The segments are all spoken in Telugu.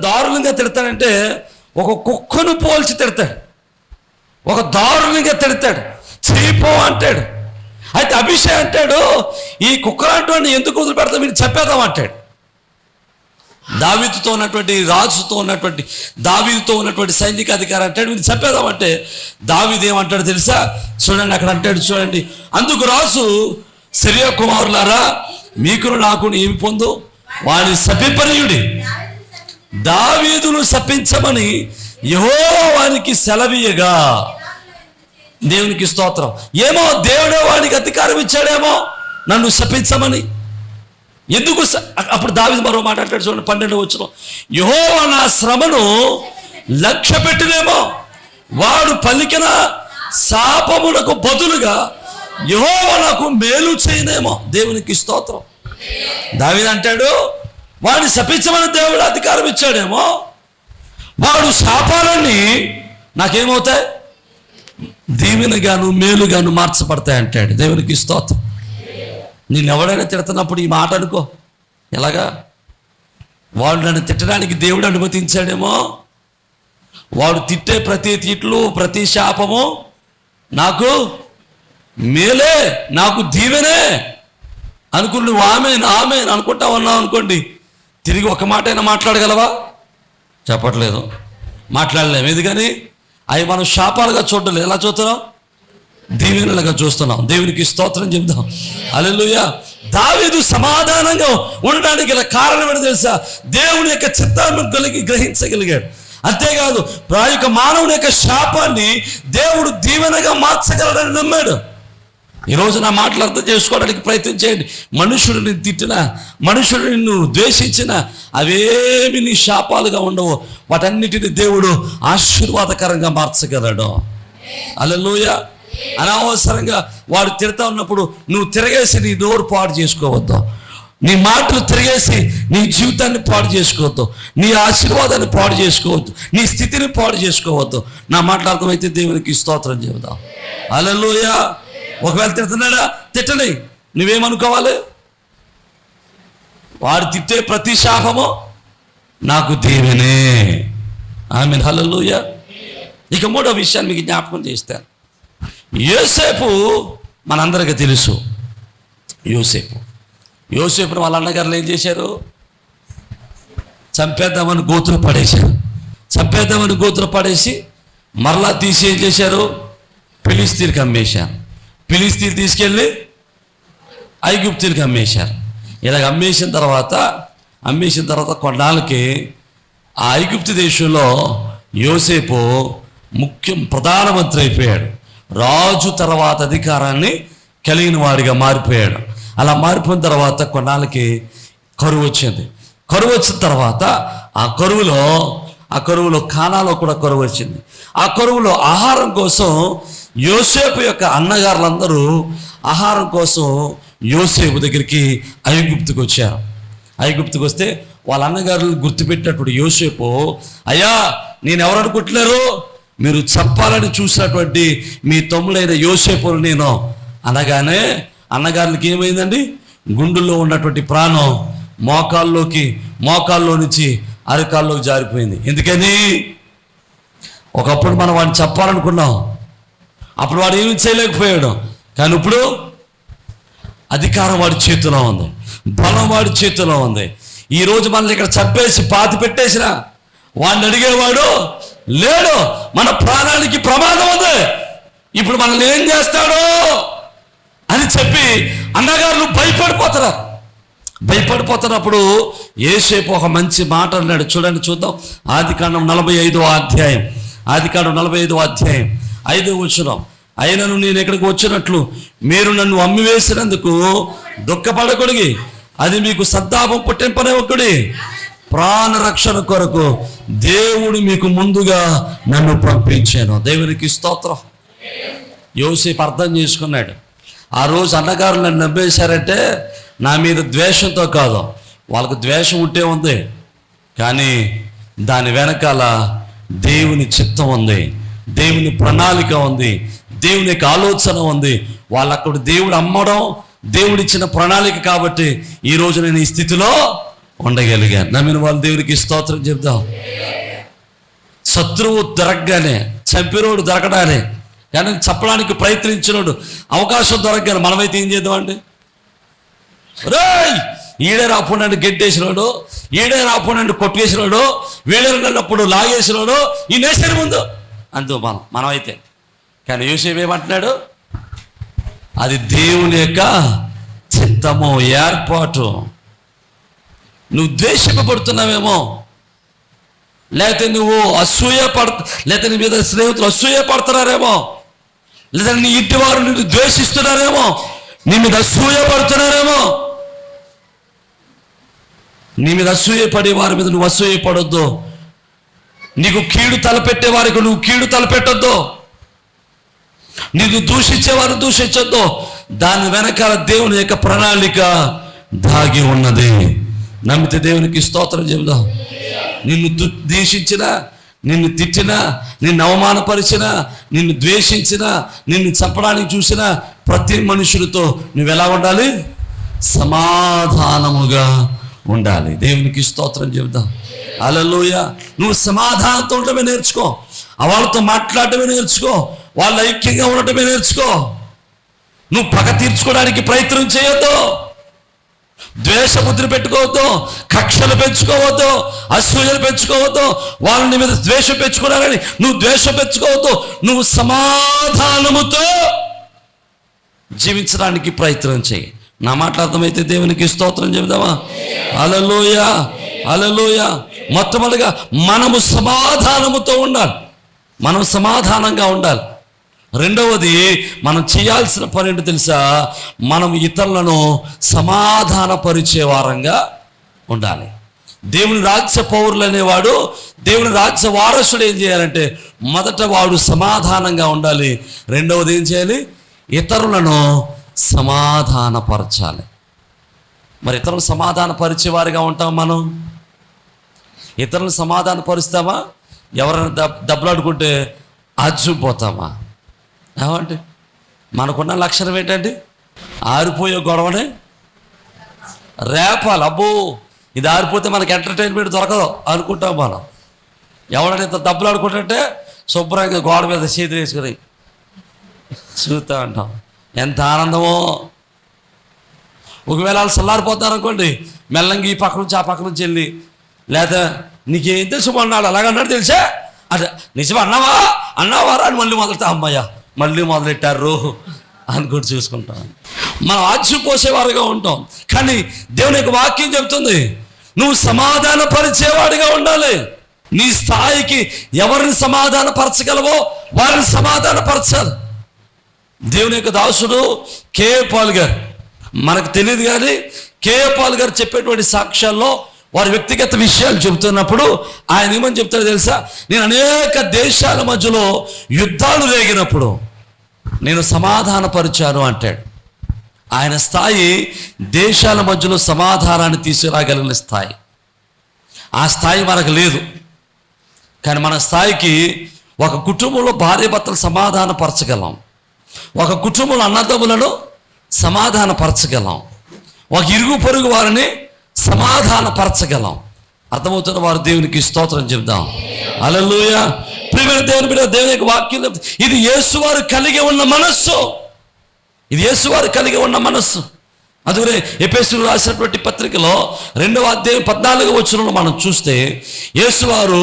దారుణంగా తిడతాడంటే ఒక కుక్కను పోల్చి తిడతాడు. ఒక దారుణంగా తిడతాడు. చీపో అంటాడు. అయితే అభిషేక్ అంటాడు ఈ కుక్కలాంటి ఎందుకు వదిలిపెడతాం మీరు చెప్పేద్దాం అంటాడు. దావీదుతో ఉన్నటువంటి రాజుతో ఉన్నటువంటి దావీతో ఉన్నటువంటి సైనిక అధికారి అంటాడు మీరు చెప్పేదామంటే దావీదు ఏమంటాడు తెలుసా? చూడండి అక్కడ అంటాడు చూడండి. అందుకు రాజు శరీర కుమారులారా మీకును నాకు ఏమి పొందు? వాని సభిపరీయుడి దావీదును శపించమని యెహోవా వానికి సెలవీయగా దేవునికి స్తోత్రం. ఏమో దేవుడే వాడికి అధికారం ఇచ్చాడేమో నన్ను శపించమని. ఎందుకు అప్పుడు దావిది మరో మాట్లాడాడు చూడండి పన్నెండు వచ్చిన యహోవా నా శ్రమను లక్ష్య పెట్టినేమో వాడు పలికిన శాపమునకు బదులుగా యహోవా నాకు మేలు చేయనేమో. దేవునికి స్తోత్రం. దావిది అంటాడు వాడిని శపించమని దేవుడు అధికారం ఇచ్చాడేమో. వాడు శాపాలన్నీ నాకేమవుతాయి? దీవెనగాను మేలుగాను మార్చబడతాయి అంటాడు. దేవునికి స్తోత్రం. నేను ఎవడైనా తిడుతున్నప్పుడు ఈ మాట అనుకో. ఎలాగా? వాడు నన్ను తిట్టడానికి దేవుడు అనుమతించాడేమో. వాడు తిట్టే ప్రతి తిట్లు ప్రతి శాపము నాకు మేలే నాకు దీవెనే. అనుకుని ఆమె ఆమె అనుకుంటా ఉన్నావు అనుకోండి. తిరిగి ఒక మాట అయినా మాట్లాడగలవా? చెప్పట్లేదు. మాట్లాడలేము ఎందుకని? అవి మనం శాపాలుగా చూడలేదు ఎలా చూస్తున్నాం? దీవెనలుగా చూస్తున్నాం. దేవునికి స్తోత్రం చెప్దాం. అలెలుయ దావీదు సమాధానంగా ఉండడానికి గల కారణం ఏంటో తెలుసా? దేవుని యొక్క చిత్తాన్ని కలిగి గ్రహించగలిగాడు. అంతేకాదు ఆ యొక్క మానవుని యొక్క శాపాన్ని దేవుడు దీవెనగా మార్చగలడని నమ్మాడు. ఈరోజు నా మాటలు అర్థం చేసుకోవడానికి ప్రయత్నం చేయండి. మనుషుడు నిన్ను తిట్టినా మనుషుడు నిన్ను ద్వేషించిన అవేమి నీ శాపాలుగా ఉండవు. వాటన్నిటిని దేవుడు ఆశీర్వాదకరంగా మార్చగలడు. అలలోయ అనవసరంగా వాడు తిడతా ఉన్నప్పుడు నువ్వు తిరగేసి నీ నోరు పాడు చేసుకోవద్దు. నీ మాటలు తిరిగేసి నీ జీవితాన్ని పాడు చేసుకోవద్దు. నీ ఆశీర్వాదాన్ని పాడు చేసుకోవద్దు. నీ స్థితిని పాడు చేసుకోవద్దు. నా మాటలు అర్థమైతే దేవునికి స్తోత్రం చెబుదాం. అలలోయ ఒకవేళ తిడుతున్నాడా తిట్టని నువ్వేమనుకోవాలి? వాడు తిట్టే ప్రతి శాపము నాకు దీవెనే. ఆమె హలలుయ ఇక మూడో విషయాన్ని మీకు జ్ఞాపకం చేస్తాను. యోసేపు మనందరికీ తెలుసు. యోసేపు. యోసేపును వాళ్ళ అన్నగారులు ఏం చేశారు? చంపేద్దామని గోతులు పడేశారు. చంపేద్దామని గోతులు పడేసి మరలా తీసి ఏం చేశారు? ఫిలిస్తీన్కి అమ్మేశారు. ఫిలిస్తీన్ తీసుకెళ్ళి ఐగుప్తునికి అమ్మేశారు. ఇలాగ అమ్మేసిన తర్వాత అమ్మేసిన తర్వాత కొన్నాళ్ళకి ఆ ఐగుప్తు దేశంలో యోసేపు ముఖ్యం ప్రధానమంత్రి అయిపోయాడు. రాజు తర్వాత అధికారాన్ని కలిగిన వాడిగా మారిపోయాడు. అలా మారిపోయిన తర్వాత కొన్నాళ్ళకి కరువు వచ్చింది. కరువు వచ్చిన తర్వాత ఆ కరువులో ఆ కరువులో కానాలో కూడా కరువు వచ్చింది. ఆ కరువులో ఆహారం కోసం యోసేపు యొక్క అన్నగారులందరూ ఆహారం కోసం యోసేపు దగ్గరికి ఐగుప్తుకు వచ్చారు. ఐగుప్తుకు వస్తే వాళ్ళ అన్నగారు గుర్తుపెట్టినటువంటి యోసేపు అయ్యా నేను ఎవరు అనుకుంటున్నారు మీరు చెప్పాలని చూసినటువంటి మీ తమ్ముడైన యోసేపులు నేను. అనగానే అన్నగారులకి ఏమైందండి? గుండెల్లో ఉన్నటువంటి ప్రాణం మోకాల్లోకి మోకాల్లో నుంచి అరకాల్లోకి జారిపోయింది. ఎందుకని? ఒకప్పుడు మనం వాడిని చెప్పాలనుకున్నాం అప్పుడు వాడు ఏమి చేయలేకపోయాడు. కానీ ఇప్పుడు అధికారం వాడి చేతిలో ఉంది. బలం వాడి చేతిలో ఉంది. ఈరోజు మనల్ని ఇక్కడ చంపేసి పాతి పెట్టేసిన వాడిని అడిగేవాడు లేడు. మన ప్రాణానికి ప్రమాదం ఉంది. ఇప్పుడు మనల్ని ఏం చేస్తాడో అని చెప్పి అన్నగారులు భయపడిపోతున్నారు. భయపడిపోతున్నప్పుడు ఏసేపు ఒక మంచి మాట అన్నాడు. చూడండి చూద్దాం. ఆది కాండం నలభై ఐదో అధ్యాయం. ఆది కాండం నలభై ఐదో అధ్యాయం. ఐదో వచ్చినాం అయినను నేను ఎక్కడికి వచ్చినట్లు? మీరు నన్ను అమ్మివేసినందుకు దుఃఖపడకూడగి. అది మీకు సద్దాపం పుట్టింపనివ్వకుడి ప్రాణ రక్షణ కొరకు దేవుడు మీకు ముందుగా నన్ను పంపించాను. దేవునికి స్తోత్రం. యోసేపు అర్థం చేసుకున్నాడు. ఆ రోజు అన్నగారు నన్ను నమ్మేశారంటే నా మీద ద్వేషంతో కాదు. వాళ్ళకు ద్వేషం ఉంటే ఉంది. కానీ దాని వెనకాల దేవుని చిత్తం ఉంది. దేవుని ప్రణాళిక ఉంది. దేవుని యొక్క ఆలోచన ఉంది. వాళ్ళు అక్కడ దేవుడు అమ్మడం దేవుడిచ్చిన ప్రణాళిక కాబట్టి ఈ రోజు నేను ఈ స్థితిలో ఉండగలిగాను. నమ్మిన వాళ్ళు దేవునికి స్తోత్రం చెప్దాం. శత్రువు దొరకగానే చంపినోడు దొరకడానే కానీ చెప్పడానికి ప్రయత్నించినోడు అవకాశం దొరకగానే మనమైతే ఏం చేద్దామండి? రేయ్ ఈడే రాకుండా గెట్టేసినాడు ఈడే రాకుండా కొట్టేసినాడు వీడే వెళ్ళినప్పుడు లాగేసినాడు ఈ నేసిన ముందు. అందు మనం మనమైతే కానీ యూసేపు ఏమంటున్నాడు? అది దేవుని యొక్క చిత్తము ఏర్పాటు. నువ్వు ద్వేషింపబడుతున్నావేమో. లేకపోతే నువ్వు అసూయ పడ లేకపోతే నీ మీద స్నేహితులు అసూయ పడుతున్నారేమో. లేదా నీ ఇంటి వారు నిన్ను ద్వేషిస్తున్నారేమో. నీ మీద అసూయ పడుతున్నారేమో. నీ మీద అసూయ పడే వారి మీద నువ్వు అసూయ పడొద్దు. నీకు కీడు తలపెట్టే వారికి నువ్వు కీడు తలపెట్టొద్దు. నీకు దూషించేవారు దూషించొద్దు. దాని వెనకాల దేవుని యొక్క ప్రణాళిక దాగి ఉన్నది. నమ్మితే దేవునికి స్తోత్రం చెబుదాం. నిన్ను దు- నిన్ను తిట్టినా నిన్ను అవమానపరిచినా నిన్ను ద్వేషించినా నిన్ను చంపడానికి చూసినా ప్రతి మనుషులతో నువ్వు ఎలా ఉండాలి? సమాధానముగా ఉండాలి. దేవునికి స్తోత్రం చెబుదాం. అలలోయ నువ్వు సమాధానంతో ఉండటమే నేర్చుకో. వాళ్ళతో మాట్లాడటమే నేర్చుకో. వాళ్ళ ఐక్యంగా ఉండటమే నేర్చుకో. నువ్వు పగ తీర్చుకోవడానికి ప్రయత్నం చేయొద్దు. ద్వేషబుద్ధిని పెట్టుకోవద్దు. కక్షలు పెంచుకోవద్దు. అసూయలు పెంచుకోవద్దు. వాళ్ళని మీద ద్వేషం పెంచుకున్నారని నువ్వు ద్వేషం పెంచుకోవద్దు. నువ్వు సమాధానముతో జీవించడానికి ప్రయత్నం చేయి. నా మాట అర్థమైతే దేవునికి స్తోత్రం చెబుదామా? అలలోయ అలలోయ మొట్టమొదటిగా మనము సమాధానముతో ఉండాలి. మనం సమాధానంగా ఉండాలి. రెండవది మనం చేయాల్సిన పని ఏంటో తెలుసా? మనం ఇతరులను సమాధానపరిచే వారంగా ఉండాలి. దేవుని రాజ్య పౌరులు అనేవాడు దేవుని రాజ్య వారసుడు ఏం చేయాలంటే మొదట వాడు సమాధానంగా ఉండాలి. రెండవది ఏం చేయాలి? ఇతరులను సమాధానపరచాలి. మరి ఇతరులను సమాధానపరిచే వారిగా ఉంటాం మనం? ఇతరులను సమాధానపరుస్తామా? ఎవరైనా దెబ్బలాడుకుంటే అజ్జుపోతామా? ఏమంటే మనకున్న లక్షణం ఏంటండి? ఆరిపోయే గొడవని? రేపాలి అబ్బో! ఇది ఆరిపోతే మనకి ఎంటర్టైన్మెంట్ దొరకదు అనుకుంటాం మనం. ఎవడైనా ఇంత డబ్బులు అనుకుంటుంటే శుభ్రంగా గోడ మీద చేతులు వేసుకుని చూస్తూ ఉంటాం. ఎంత ఆనందమో! ఒకవేళ వాళ్ళు చల్లారిపోతారు అనుకోండి మెల్లంగా ఈ పక్క నుంచి ఆ పక్క నుంచి వెళ్ళి లేదా నీకేం తెలుసు అన్నాడు అలాగన్నాడు తెలుసా? అదే నిజం అన్నావా? అన్నావారా అని మళ్ళీ మొదలెడతా అమ్మాయ్యా! మళ్ళీ మొదలెట్టారు? అనుకుంటూ చూసుకుంటాం. మనం ఆశ్చిపోసేవారుగా ఉంటాం. కానీ దేవుని యొక్క వాక్యం చెబుతుంది నువ్వు సమాధాన పరిచేవాడిగా ఉండాలి. నీ స్థాయికి ఎవరిని సమాధానపరచగలవో వారిని సమాధాన పరచాలి దేవుని యొక్క దాసుడు కే. పాల్ గారు మనకు తెలియదు కానీ కే. పాల్ గారు చెప్పేటువంటి సాక్ష్యాల్లో వారి వ్యక్తిగత విషయాలు చెబుతున్నప్పుడు ఆయన ఏమని చెప్తారో తెలుసా? నేను అనేక దేశాల మధ్యలో యుద్ధాలు రేగినప్పుడు నేను సమాధానపరిచాను అంటాడు. ఆయన స్థాయి దేశాల మధ్యలో సమాధానాన్ని తీసుకురాగలిగిన స్థాయి. ఆ స్థాయి మనకు లేదు. కానీ మన స్థాయికి ఒక కుటుంబంలో భార్య భర్తలు సమాధానపరచగలం. ఒక కుటుంబంలో అన్నదమ్ములను సమాధానపరచగలం. ఒక ఇరుగు పొరుగు వారిని సమాధానపరచగలం. అర్థమవుతున్న వారు దేవునికి స్తోత్రం చెప్దాం అలలుయ ప్రియమైన దేవుని బిడ్డ దేవుని యొక్క వాక్యం ఇది యేసువారు కలిగి ఉన్న మనస్సు. ఇది యేసువారు కలిగి ఉన్న మనస్సు. అందుకనే ఎపేసులు రాసినటువంటి పత్రికలో రెండవ అధ్యాయం పద్నాలుగు వచ్చినప్పుడు మనం చూస్తే యేసువారు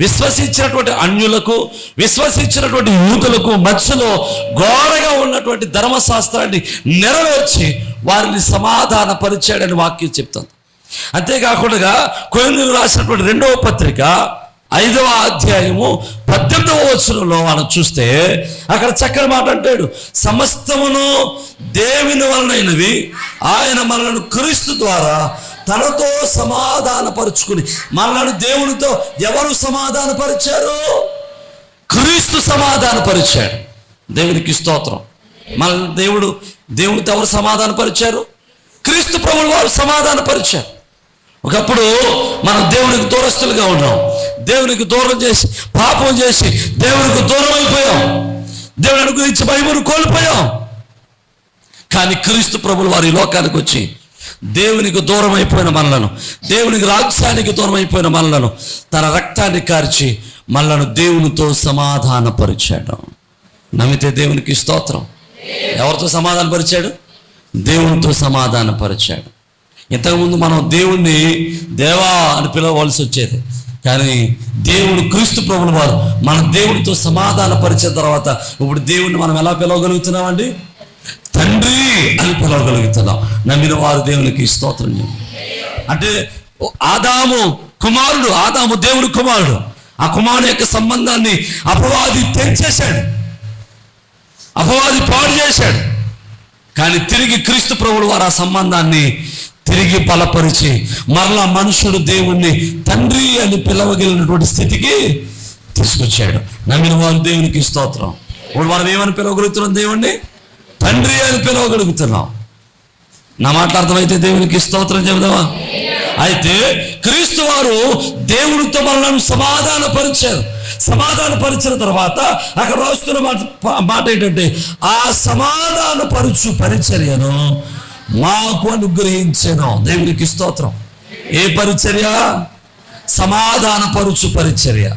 విశ్వసించినటువంటి అన్యులకు విశ్వసించినటువంటి యూతులకు మధ్యలో ఘోరగా ఉన్నటువంటి ధర్మశాస్త్రాన్ని నెరవేర్చి వారిని సమాధానపరిచాడని వాక్యం చెప్తాను అంతేకాకుండా కొయ్యూరు రాసినటువంటి రెండవ పత్రిక ఐదవ అధ్యాయము పద్దెనిమిదవ వచనంలో మనం చూస్తే అక్కడ చక్కని మాట అంటాడు సమస్తమును దేవుని వలనైనవి ఆయన మనలను క్రీస్తు ద్వారా తనతో సమాధానపరుచుకుని మనలను దేవునితో ఎవరు సమాధానపరిచారు? క్రీస్తు సమాధానపరిచాడు. దేవునికి స్తోత్రం. మన దేవుడు దేవునితో ఎవరు సమాధానపరిచారు? క్రీస్తు ప్రభులు వారు సమాధానపరిచారు. ఒకప్పుడు మనం దేవునికి దూరస్తులుగా ఉన్నాం. దేవునికి దూరం చేసి పాపం చేసి దేవునికి దూరం అయిపోయాం. దేవుని అనుగ్రహించి భయమును కోల్పోయాం. కానీ క్రీస్తు ప్రభులు వారి లోకానికి వచ్చి దేవునికి దూరం అయిపోయిన మనలను దేవునికి రాజ్యానికి దూరం అయిపోయిన మనలను తన రక్తాన్ని కార్చి మనలను దేవునితో సమాధానపరిచాడు. నమ్మితే దేవునికి స్తోత్రం. ఎవరితో సమాధానపరిచాడు? దేవునితో సమాధానపరిచాడు. ఇంతకుముందు మనం దేవుణ్ణి దేవా అని పిలవలసి వచ్చేది. కానీ దేవుడు క్రీస్తు ప్రభుల వారు మన దేవుడితో సమాధాన పరిచిన తర్వాత ఇప్పుడు దేవుణ్ణి మనం ఎలా పిలవగలుగుతున్నామండి? తండ్రి అని పిలవగలుగుతున్నాం. నమ్మిన వారు దేవునికి స్తోత్రం అంటే ఆదాము కుమారుడు ఆదాము దేవుడు కుమారుడు. ఆ కుమారుడు యొక్క సంబంధాన్ని అపవాది తెంచేశాడు అపవాది పాడు చేశాడు. కానీ తిరిగి క్రీస్తు ప్రభుడు వారు ఆ సంబంధాన్ని తిరిగి బలపరిచి మరలా మనుషుడు దేవుణ్ణి తండ్రి అని పిలవగలిగినటువంటి స్థితికి తీసుకొచ్చాడు. నమ్మిన వారు దేవునికి స్తోత్రం. ఇప్పుడు మనం ఏమని పిలవగలుగుతున్నాం దేవుణ్ణి? తండ్రి అని పిలవగలుగుతున్నాం. నా మాట్లాడతామైతే దేవునికి స్తోత్రం చెబుదామా? అయితే క్రీస్తు వారు దేవునితో మనల్ని సమాధాన పరిచారు సమాధాన పరిచిన తర్వాత అక్కడ రాస్తున్న మాట మాట ఏంటంటే ఆ సమాధాన పరుచు పరిచర్యను మాకు అనుగ్రహించను. దేవునికి స్తోత్రం. ఏ పరిచర్య? సమాధానపరుచు పరిచర్య.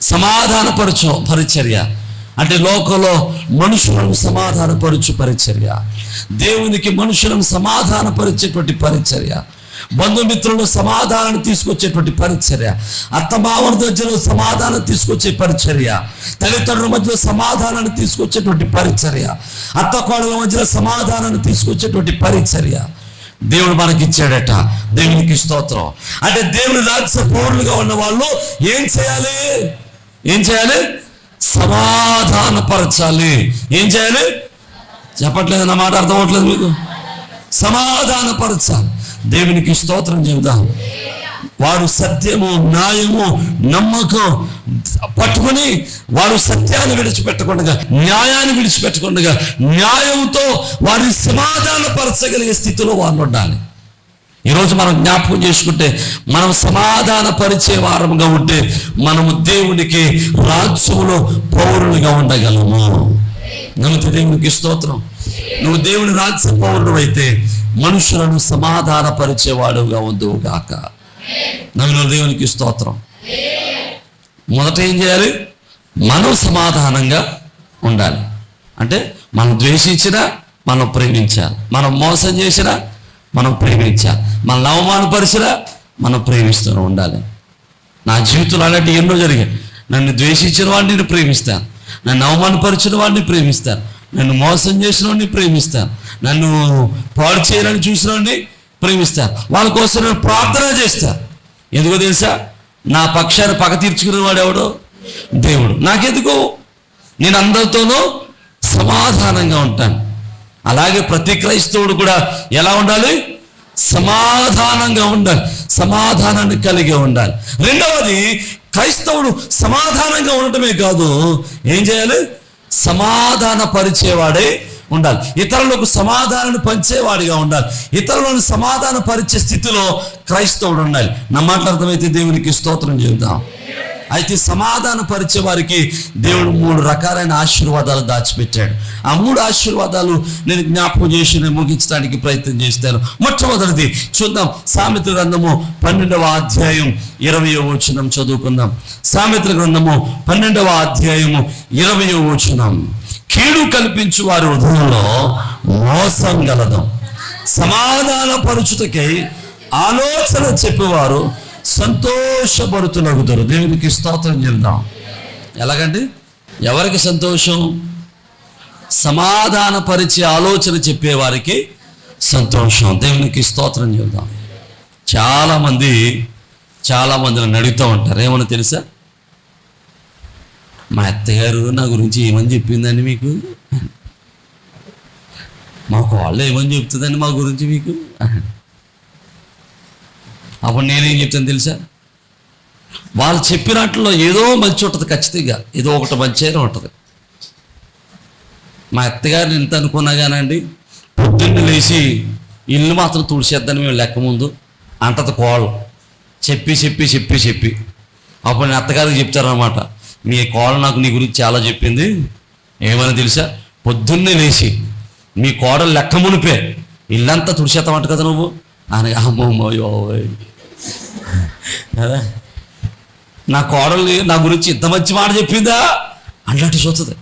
సమాధానపరచు పరిచర్య. అంటే లోకంలో మనుషులను సమాధానపరచు పరిచర్య. దేవునికి మనుషులను సమాధానపరిచేటువంటి పరిచర్య. బంధుమిత్రులు సమాధానాన్ని తీసుకొచ్చేటువంటి పరిచర్య. అత్తమామల మధ్యలో సమాధానం తీసుకొచ్చే పరిచర్య. తల్లిదండ్రుల మధ్యలో సమాధానాన్ని తీసుకొచ్చేటువంటి పరిచర్య. అత్త కోడల మధ్యలో సమాధానాన్ని తీసుకొచ్చేటువంటి పరిచర్య. దేవుడు మనకి ఇచ్చాడట దేవునికి స్తోత్రం. అంటే దేవుని రాజ్య పౌరులుగా ఉన్న వాళ్ళు ఏం చేయాలి? ఏం చేయాలి? సమాధానపరచాలి. ఏం చేయాలి? చెప్పట్లేదు నా మాట అర్థం అవ్వట్లేదు మీకు? సమాధానపరచాలి. దేవునికి స్తోత్రం చెబుదాం. వారు సత్యము న్యాయము నమ్మకం పట్టుకొని వారు సత్యాన్ని విడిచిపెట్టకుండా న్యాయాన్ని విడిచిపెట్టకుండా న్యాయంతో వారిని సమాధానపరచగలిగే స్థితిలో వాళ్ళు ఉండాలి. ఈరోజు మనం జ్ఞాపకం చేసుకుంటే మనం సమాధాన పరిచే వారముగా ఉంటే మనము దేవునికి రాజ్యములో పౌరులుగా ఉండగలము. నమ్మితే దేవునికి స్తోత్రం. నువ్వు దేవుని రాజ్య పౌరుడు అయితే మనుషులను సమాధాన పరిచేవాడుగా నవ్వుల దేవునికి స్తోత్రం. మొదట ఏం చేయాలి? మనం సమాధానంగా ఉండాలి. అంటే మనం ద్వేషించినా మనం ప్రేమించాలి. మనం మోసం చేసినా మనం ప్రేమించాలి. మనల్ని అవమానపరిచినా మనం ప్రేమిస్తూనే ఉండాలి. నా జీవితంలో అలాంటి ఎన్నో జరిగాయి. నన్ను ద్వేషించిన వాడిని నేను ప్రేమిస్తాను. నన్ను అవమానపరిచిన వాడిని ప్రేమిస్తాను. నన్ను మోసం చేసిన వాడిని ప్రేమిస్తాను నన్ను పాడు చేయాలని చూసిన వాడిని ప్రేమిస్తాను వాళ్ళ కోసం నేను ప్రార్థన చేస్తాను ఎందుకో తెలుసా? నా పక్షాన్ని పగ తీర్చుకునే వాడు ఎవడు? దేవుడు. నాకెందుకు? నేను అందరితోనూ సమాధానంగా ఉంటాను. అలాగే ప్రతి క్రైస్తవుడు కూడా ఎలా ఉండాలి? సమాధానంగా ఉండాలి. సమాధానాన్ని కలిగి ఉండాలి. రెండవది క్రైస్తవుడు సమాధానంగా ఉండటమే కాదు ఏం చేయాలి? సమాధాన పరిచేవాడే ఉండాలి. ఇతరులకు సమాధానాన్ని పంచేవాడిగా ఉండాలి. ఇతరులను సమాధాన పరిచే స్థితిలో క్రైస్తవుడు ఉండాలి. నా మాట్లాడతామైతే అర్థమైతే దేవునికి స్తోత్రం చెబుతాం అయితే సమాధాన పరిచే వారికి దేవుడు మూడు రకాలైన ఆశీర్వాదాలు దాచిపెట్టాడు. ఆ మూడు ఆశీర్వాదాలు నేను జ్ఞాపకం చేసి నేను ముగించడానికి ప్రయత్నం చేస్తాను. మొట్టమొదటిది చూద్దాం. సామెత గ్రంథము పన్నెండవ అధ్యాయం ఇరవయో వచనం చదువుకుందాం. సామెత గ్రంథము పన్నెండవ అధ్యాయము ఇరవయో వచనం. కీడు కల్పించు వారి హృదయంలో మోసం గలదు. సమాధానపరుచుటకై ఆలోచన చెప్పేవారు సంతోషపడుతున్నగుతారు దేవునికి స్తోత్రం చెందాం. ఎలాగండి? ఎవరికి సంతోషం? సమాధానపరిచే ఆలోచన చెప్పేవారికి సంతోషం. దేవునికి స్తోత్రం చెబుదాం చాలామంది చాలామంది నన్ను అడుగుతూ ఉంటారు. ఏమన్నా తెలుసా? మా అత్తగారు నా గురించి ఏమని చెప్పిందండి మీకు? మా వాళ్ళు ఏమని చెప్తుందండి మా గురించి మీకు? అప్పుడు నేనేం చెప్తాను తెలుసా? వాళ్ళు చెప్పినట్లో ఏదో మంచి ఉంటుంది ఖచ్చితంగా. ఏదో ఒకటి మంచి అయినా ఉంటుంది. మా అత్తగారిని ఎంత అనుకున్నా కానండి పొద్దున్న లేచి ఇల్లు మాత్రం తుడిచేద్దని మేము లెక్క ముందు అంటది కోళ్ళు చెప్పి చెప్పి చెప్పి చెప్పి. అప్పుడు నేను అత్తగారికి చెప్తారనమాట మీ కోళ్ళ నాకు నీ గురించి చాలా చెప్పింది. ఏమని తెలుసా? పొద్దున్నే లేచి మీ కోడలు లెక్క మునిపే ఇల్లంతా తుడిచేస్తామంట కదా నువ్వు? అని అమ్మో కదా? నా కోడలు నా గురించి ఇంత మంచి మాట చెప్పిందా? అన్నట్టు చూస్తుంది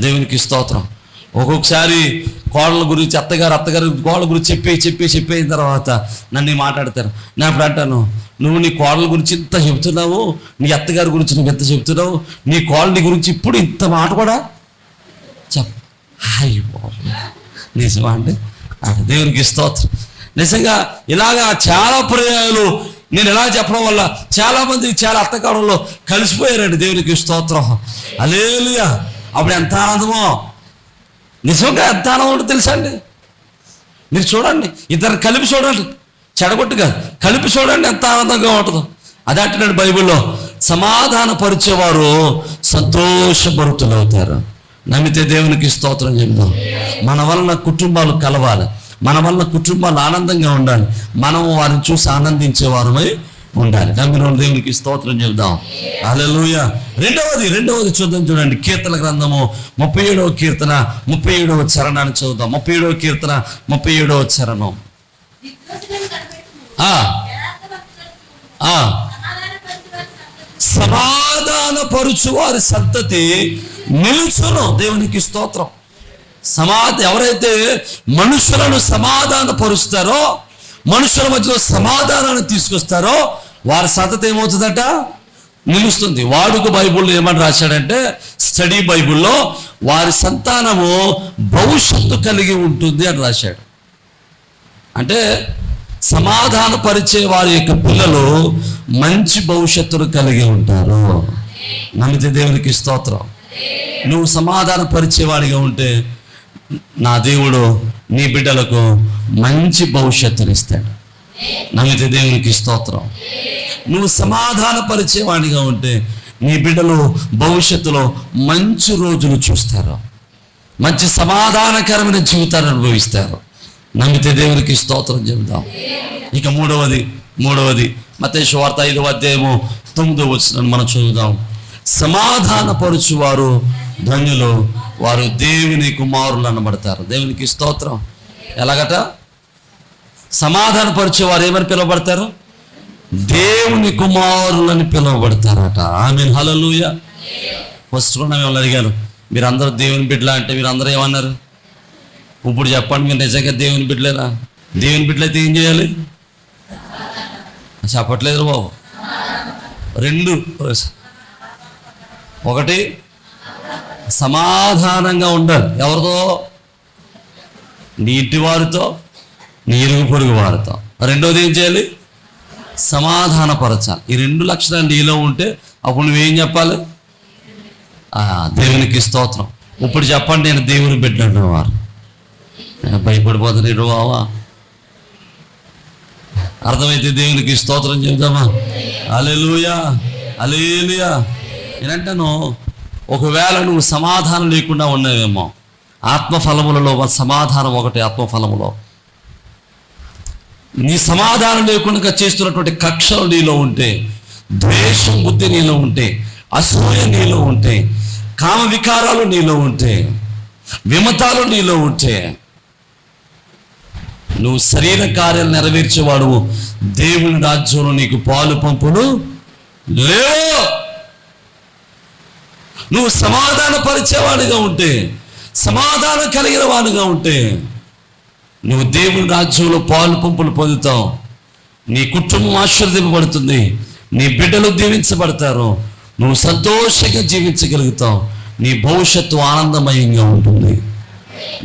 దేవునికి స్తోత్రం. ఒక్కొక్కసారి కోడల గురించి అత్తగారు అత్తగారు కోడల గురించి చెప్పి చెప్పి చెప్పిన తర్వాత నన్ను మాట్లాడతారు నేను అప్పుడు అంటాను నువ్వు నీ కోడల గురించి ఇంత చెబుతున్నావు నీ అత్తగారి గురించి నువ్వు ఎంత చెబుతున్నావు నీ కోడలి గురించి ఇప్పుడు ఇంత మాట కూడా చెప్ హాయ్ నిజమా అండి? దేవునికి స్తోత్రం. నిజంగా ఇలాగా చాలా పర్యాయాలు నేను ఎలా చెప్పడం వల్ల చాలా మంది చాలా అత్తకాలంలో కలిసిపోయారండి దేవునికి స్తోత్రం. అలేలుగా అప్పుడు ఎంత ఆనందమో! నిజంగా ఎంత ఆనందం ఉంటుందో తెలుసా అండి? మీరు చూడండి ఇద్దరు కలిపి చూడండి. చెడగొట్టుగా కలిపి చూడండి ఎంత ఆనందంగా ఉంటుందో. అది అంటున్నాడు బైబిల్లో సమాధాన పరిచేవారు సంతోషభరితులవుతారు నమ్మితే దేవునికి స్తోత్రం చెప్దాం. మన వలన కుటుంబాలు కలవాలి. మన వల్ల కుటుంబాలు ఆనందంగా ఉండాలి. మనము వారిని చూసి ఆనందించే వారమై ఉండాలి. నమ్మిన వాళ్ళు దేవునికి స్తోత్రం చెబుదాం. అలెలుయ రెండవది రెండవది చూద్దాం చూడండి. కీర్తన గ్రంథము ముప్పై ఏడవ కీర్తన ముప్పై ఏడవ చరణాన్ని చదువుదాం. ముప్పై ఏడవ కీర్తన ముప్పై ఏడవ చరణం. నిర్దోషులను ఆ. ఆ. వారి వారి సంతతి నిలుచును. దేవునికి స్తోత్రం. సమాధ ఎవరైతే మనుషులను సమాధాన పరుస్తారో మనుషుల మధ్యలో సమాధానాన్ని తీసుకొస్తారో వారి సతత ఏమవుతుందట? నిలుస్తుంది. వాడుక బైబుల్లో ఏమని రాశాడంటే స్టడీ బైబుల్లో వారి సంతానము భవిష్యత్తు కలిగి ఉంటుంది అని రాశాడు. అంటే సమాధానపరిచే వారి యొక్క పిల్లలు మంచి భవిష్యత్తును కలిగి ఉంటారు. నమ్మితే దేవునికి స్తోత్రం. నువ్వు సమాధానపరిచేవాడిగా ఉంటే నా దేవుడు నీ బిడ్డలకు మంచి భవిష్యత్తునిస్తాడు. నమ్మితే దేవునికి స్తోత్రం. నువ్వు సమాధానపరిచేవాడిగా ఉంటే నీ బిడ్డలు భవిష్యత్తులో మంచి రోజులు చూస్తారు. మంచి సమాధానకరమైన జీవితాన్ని అనుభవిస్తారు. నమ్మితే దేవునికి స్తోత్రం చెబుదాం. ఇక మూడవది మూడవది మత వార్త ఐదవ అధ్యాయము తొమ్మిదో వచ్చిన మనం చదువుదాం. సమాధానపరుచువారు ధన్యులు వారు దేవుని కుమారులు అనబడతారు. దేవునికి స్తోత్రం. ఎలాగట? సమాధానపరిచేవారు ఏమని పిలువబడతారు? దేవుని కుమారులని పిలువబడతారట. ఆమె హలలుయ ఫస్ట్ కూడా మిమ్మల్ని అడిగాను మీరు అందరూ దేవుని బిడ్డలా? అంటే మీరు ఏమన్నారు? ఇప్పుడు చెప్పండి మీరు నిజంగా దేవుని బిడ్డలేనా దేవుని బిడ్డలైతే ఏం చేయాలి? చెప్పట్లేదు బాబు. రెండు ఒకటి సమాధానంగా ఉండాలి. ఎవరితో? నీ ఇంటి వారితో నీ ఇరుగు పొరుగు వారితో. రెండోది ఏం చేయాలి? సమాధానపరచాలి. ఈ రెండు లక్షణాలు నీలో ఉంటే అప్పుడు నువ్వేం చెప్పాలి? ఆ, దేవునికి స్తోత్రం. ఇప్పుడు చెప్పండి నేను దేవుని బిడ్డను వారు. భయపడిపోతుంది బావా. అర్థమైతే దేవునికి స్తోత్రం చెబుదామా అలెలుయా అలేలుయా నేనంటాను ఒకవేళ నువ్వు సమాధానం లేకుండా ఉన్నావేమో ఆత్మఫలములలో సమాధానం ఒకటి ఆత్మఫలములో. నీ సమాధానం లేకుండా చేస్తున్నటువంటి కక్షలు నీలో ఉంటే ద్వేషం బుద్ధి నీలో ఉంటే అసూయ నీలో ఉంటే కామ వికారాలు నీలో ఉంటే విమతాలు నీలో ఉంటే నువ్వు శరీర కార్యాలు నెరవేర్చేవాడు దేవుని రాజ్యంలో నీకు పాలు పంపులు లేవు! నువ్వు సమాధాన పరిచేవాడిగా ఉంటే సమాధానం కలిగిన వాడుగా ఉంటే నువ్వు దేవుని రాజ్యంలో పాలు పంపులు పొందుతావు. నీ కుటుంబం ఆశీర్దింపబడుతుంది నీ బిడ్డలు దీవించబడతారు. నువ్వు సంతోషంగా జీవించగలుగుతావు. నీ భవిష్యత్తు ఆనందమయంగా ఉంటుంది.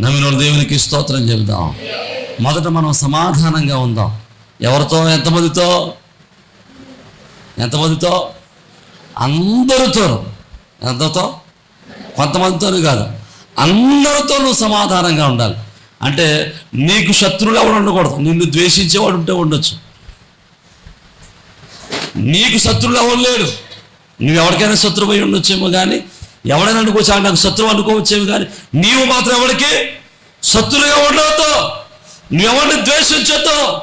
నమ్మిన దేవునికి స్తోత్రం చెబుదాం. మొదట మనం సమాధానంగా ఉందాం. ఎవరితో? ఎంతమందితో? ఎంతమందితో? అందరితో. ఎంతతో కొంతమందితోనే కాదు. అందరితో నువ్వు సమాధానంగా ఉండాలి. అంటే నీకు శత్రువులు ఎవరు ఉండకూడదు. నిన్ను ద్వేషించేవాడు ఉంటే ఉండొచ్చు. నీకు శత్రువులు ఎవరు లేడు. నువ్వు ఎవరికైనా శత్రువు అయి ఉండొచ్చేమో కానీ ఎవడైనా అనుకోవచ్చు నాకు శత్రువు అనుకోవచ్చేమో కానీ నీవు మాత్రం ఎవరికి శత్రువుగా ఉండవద్దు. నువ్వెవరిని ద్వేషించొద్దు.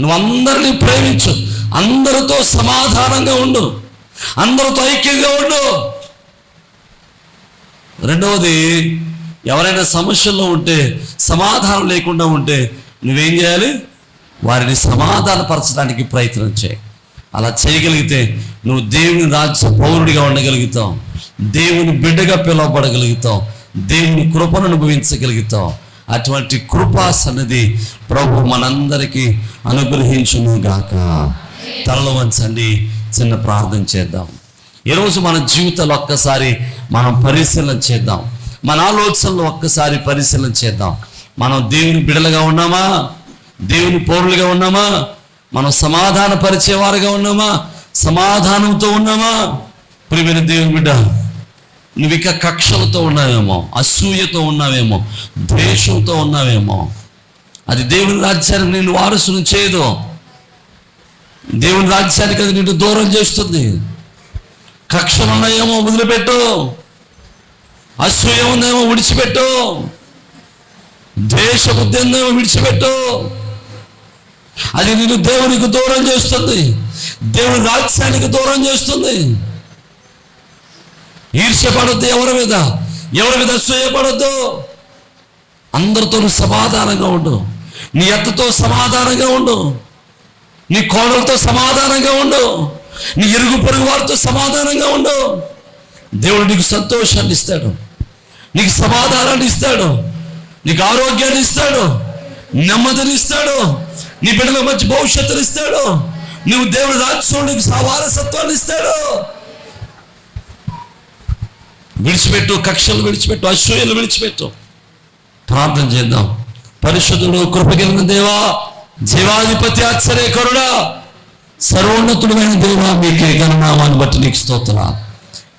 నువ్వు అందరినీ ప్రేమించు. అందరితో సమాధానంగా ఉండు. అందరితో ఐక్యంగా ఉండు. రెండవది ఎవరైనా సమస్యల్లో ఉంటే సమాధానం లేకుండా ఉంటే నువ్వేం చేయాలి? వారిని సమాధానపరచడానికి ప్రయత్నం చేయి. అలా చేయగలిగితే నువ్వు దేవుని రాజ్య పౌరుడిగా ఉండగలుగుతావు. దేవుని బిడ్డగా పిలువబడగలుగుతావు. దేవుని కృపను అనుభవించగలుగుతావు. అటువంటి కృపా సన్నది ప్రభు మనందరికీ అనుగ్రహించును గాక. తలలో వంచండి. చిన్న ప్రార్థన చేద్దాం. ఈరోజు మన జీవితాలు ఒక్కసారి మనం పరిశీలన చేద్దాం. మన ఆలోచనలు ఒక్కసారి పరిశీలన చేద్దాం. మనం దేవుని బిడలుగా ఉన్నామా? దేవుని పౌరులుగా ఉన్నామా? మనం సమాధాన పరిచేవారుగా ఉన్నామా? సమాధానంతో ఉన్నామా? ప్రియమైన దేవుని బిడ్డ నువ్వు ఇక కక్షలతో ఉన్నావేమో అసూయతో ఉన్నావేమో ద్వేషంతో ఉన్నావేమో. అది దేవుని రాజ్యానికి నేను వారసును చేయదు. దేవుని రాజ్యానికి అది నిన్ను దూరం చేస్తుంది. కక్షలున్నాయేమో వదిలిపెట్టు. అసూయ ఉందేమో విడిచిపెట్టు. ద్వేష బుద్ధి ఉందేమో విడిచిపెట్టు. అది నిన్ను దేవునికి దూరం చేస్తుంది. దేవుని రాజ్యానికి దూరం చేస్తుంది. ఈర్ష్యపడద్దు ఎవరి మీద. ఎవరి మీద అసూయపడద్దు. అందరితో సమాధానంగా ఉండు. నీ అత్తతో సమాధానంగా ఉండు. నీ కోడలతో సమాధానంగా ఉండు. నీ ఇరుగు పొరుగు వారితో సమాధానంగా ఉండు. దేవుడు నీకు సంతోషాన్ని ఇస్తాడు. నీకు సమాధానాన్ని ఇస్తాడు. నీకు ఆరోగ్యాన్ని ఇస్తాడు. నెమ్మదిని ఇస్తాడు. నీ బిడ్డల మంచి భవిష్యత్తుని ఇస్తాడు. నువ్వు దేవుడు రాజ్యంలో నీకు వారసత్వాన్ని ఇస్తాడు. విడిచిపెట్టు కక్షలు విడిచిపెట్టు అసూయలు విడిచిపెట్టు. ప్రార్థన చేద్దాం. పరిశుద్ధుడు కృపగలిగిన దేవా జీవాధిపతి ఆశ్చర్యకరుడా సర్వోన్నతుడమైన దేవ మీకే గణనామాన్ని బట్టి నీకు స్తోత్ర.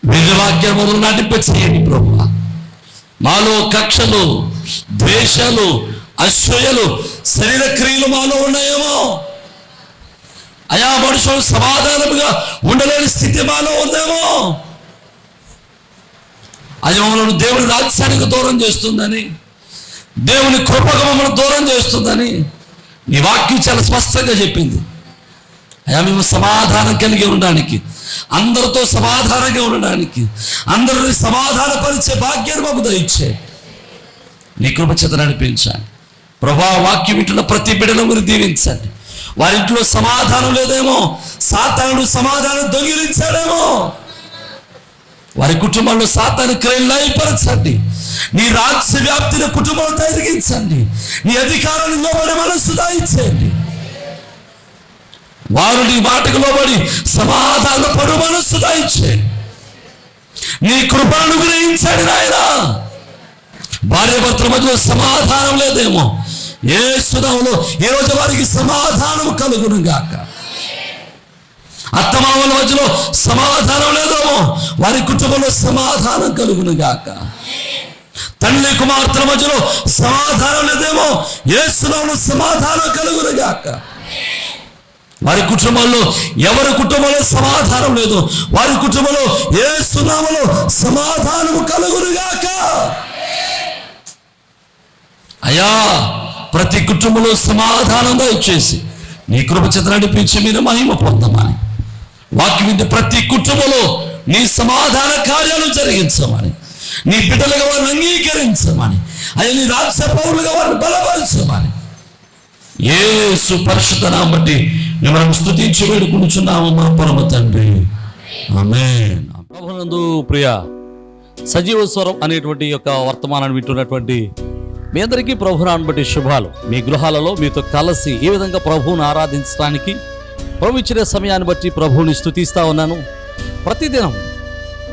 వీరవాక్యం మొదలు నడిపించేయండి చేయండి ప్రభు. మాలో కక్షలు ద్వేషాలు అసూయలు శరీర క్రియలు మాలో ఉన్నాయేమో. అయా మనుషులు సమాధానముగా ఉండలేని స్థితి మాలో ఉందేమో. అది మమ్మల్ని దేవుని రాజ్యానికి దూరం చేస్తుందని దేవుని కృపకు మమ్మల్ని దూరం చేస్తుందని నీ వాక్యం చాలా స్పష్టంగా చెప్పింది. అయా మేము సమాధానం కలిగి ఉండడానికి అందరితో సమాధానంగా ఉండడానికి అందరిని సమాధానపరిచే భాగ్యాన్ని మాకు దయచే నీ కృప చేత నడిపించండి ప్రభా వాక్యం వింటున్న ప్రతి బిడ్డను మీరు దీవించండి. వారింట్లో సమాధానం లేదేమో సాతానుడు సమాధానం దొంగిలించాడేమో. వారి కుటుంబంలో సాతాను క్రియలు లయపరచండి నీ రాజ్య వ్యాప్తిని కుటుంబం ఎదిగించండి నీ అధికారాన్ని లోబడి మనస్సు దాయించండి వారు నీ మాటకు లోబడి సమాధాన పడు మనస్సు దాయించండి నీ కృపను అనుగ్రహించండి నాయన. భార్య భర్తల మధ్య సమాధానం లేదేమో. ఏ సుధంలో ఏ రోజు వారికి సమాధానం కలుగును గాక. అత్తమామల మధ్యలో సమాధానం లేదేమో. వారి కుటుంబంలో సమాధానం కలుగును గాక. తండ్రి కుమార్తెల మధ్యలో సమాధానం లేదేమో? ఏసునామలో సమాధానం కలుగురుగాక వారి కుటుంబంలో ఎవరి కుటుంబంలో సమాధానం లేదు? వారి కుటుంబంలో ఏ సునామలో సమాధానం కలుగురుగాక అయా అయ్యా ప్రతి కుటుంబంలో సమాధానం దయచేసి నీ కృప చేత నడిపించి మీరు మహిమ పొందమని. వాక్యం ప్రతి కుటుంబంలో నీ సమాధాన కార్యాలు జరిగించమని. నీ బిడ్డలుగా వారిని అంగీకరించమని. అయ్యా నీ రాక్ష పౌరులుగా వారిని బలపరచమని. ఏ సుపరిశుద్ధనా బట్టి మిమ్మల్ని స్థుతించి వేడుకుంటున్నాము మా పరమ తండ్రి. ఆమె ప్రభునందు ప్రియ సజీవ స్వరం అనేటువంటి యొక్క వర్తమానాన్ని వింటున్నటువంటి మీ అందరికీ ప్రభునాన్ని బట్టి శుభాలు. మీ గృహాలలో మీతో కలిసి ఈ విధంగా ప్రభువును ఆరాధించడానికి ప్రభు ఇచ్చిన సమయాన్ని బట్టి ప్రభువుని స్థుతిస్తా ఉన్నాను. ప్రతిదినం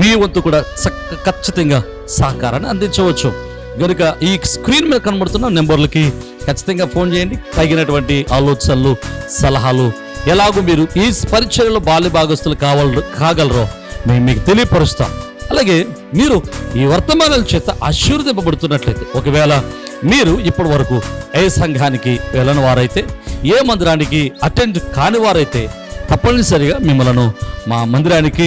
మీ వంతు కూడా చక్క ఖచ్చితంగా సహకారాన్ని అందించవచ్చు. కనుక ఈ స్క్రీన్ మీద కనబడుతున్న నెంబర్లకి ఖచ్చితంగా ఫోన్ చేయండి. తగినటువంటి ఆలోచనలు సలహాలు ఎలాగో మీరు ఈ పరిచయలో బాల్య భాగస్తులు కావాల కాగలరో మేము మీకు తెలియపరుస్తాం అలాగే మీరు ఈ వర్తమానాల చేత ఆశీర్వదింపబడుతున్నట్లయితే ఒకవేళ మీరు ఇప్పటి వరకు ఏ సంఘానికి వెళ్ళని వారైతే ఏ మందిరానికి అటెండ్ కాని వారైతే తప్పనిసరిగా మిమ్మలను మా మందిరానికి